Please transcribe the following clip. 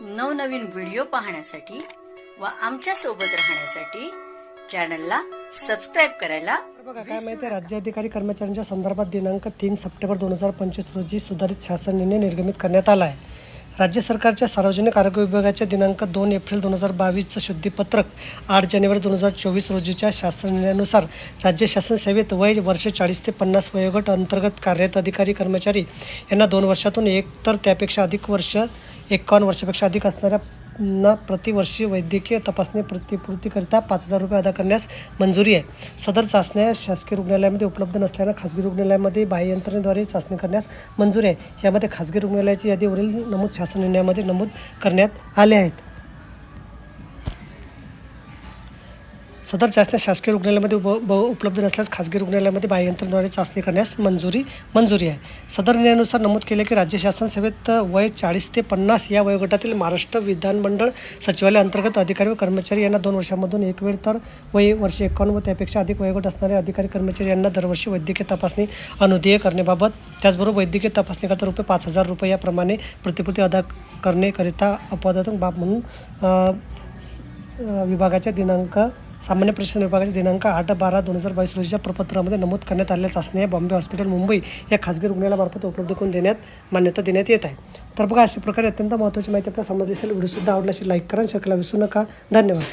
नवनवीन व्हिडिओ पाहण्यासाठी व आमच्यासोबत राहण्यासाठी चॅनलला सबस्क्राईब करायला बघा काय माहिती आहे राज्याधिकारी कर्मचाऱ्यांच्या संदर्भात दिनांक तीन सप्टेंबर दोन हजार पंचवीस रोजी सुधारित शासन निर्णय निर्गमित करण्यात आला आहे. राज्य सरकारच्या सार्वजनिक आरोग्य विभागाच्या दिनांक दोन एप्रिल दोन हजार बावीसचं शुद्धीपत्रक आठ जानेवारी दोन हजार चोवीस रोजीच्या शासन निर्णयानुसार राज्य शासन सेवेत वय वर्ष चाळीस ते पन्नास वयोगट अंतर्गत कार्यरत अधिकारी कर्मचारी यांना दोन वर्षातून एक तर त्यापेक्षा अधिक वर्ष एकावन्न वर्षापेक्षा अधिक असणाऱ्या ना प्रतिवर्षी वैद्यकीय तपासणी प्रतिपूर्तीकरिता पाच हजार रुपये अदा करण्यास मंजुरी आहे. सदर चाचण्या शासकीय रुग्णालयामध्ये उपलब्ध नसल्यानं खाजगी रुग्णालयामध्ये बाह्ययंत्रणेद्वारे चाचणी करण्यास मंजुरी आहे. यामध्ये खाजगी रुग्णालयाची यादीवरील नमूद शासन निर्णयामध्ये नमूद करण्यात आले आहेत. सदर चाचण्या शासकीय रुग्णालयामध्ये उप ब- उपलब्ध नसल्यास खाजगी रुग्णालयामध्ये बाह्ययंत्रणाद्वारे चाचणी करण्यास मंजुरी मंजुरी आहे. सदर निर्णयानुसार नमूद केले की राज्य शासन सेवेत वय चाळीस ते पन्नास या वयोगटातील महाराष्ट्र विधानमंडळ सचिवालय अंतर्गत अधिकारी व कर्मचारी यांना दोन वर्षांमधून एक वेळ तर वय वर्ष एकावन्न व त्यापेक्षा अधिक वयोगट असणारे अधिकारी कर्मचारी यांना दरवर्षी वैद्यकीय तपासणी अनुदेय करण्याबाबत त्याचबरोबर वैद्यकीय तपासणीकरता रुपये पाच हजार रुपये याप्रमाणे प्रतिपूर्ती अदा करण्याकरिता अपवादात्मक बाब म्हणून विभागाच्या दिनांक सामान्य प्रशासन विभागाच्या दिनांक आठ बारा दोन हजार बावीस रोजीच्या प्रपत्रामध्ये नमूद करण्यात आलेल्या चाचण्या बॉम्बे हॉस्पिटल मुंबई या खाजगी रुग्णालयामार्फत उपलब्ध करून देण्यात मान्यता देण्यात येत आहे. तर बघा अशा प्रकारे अत्यंत महत्त्वाची माहिती आपल्याला समजली असेल व्हिडिओसुद्धा आवडला असेल लाईक करा शेअर करायला विसरू नका. धन्यवाद.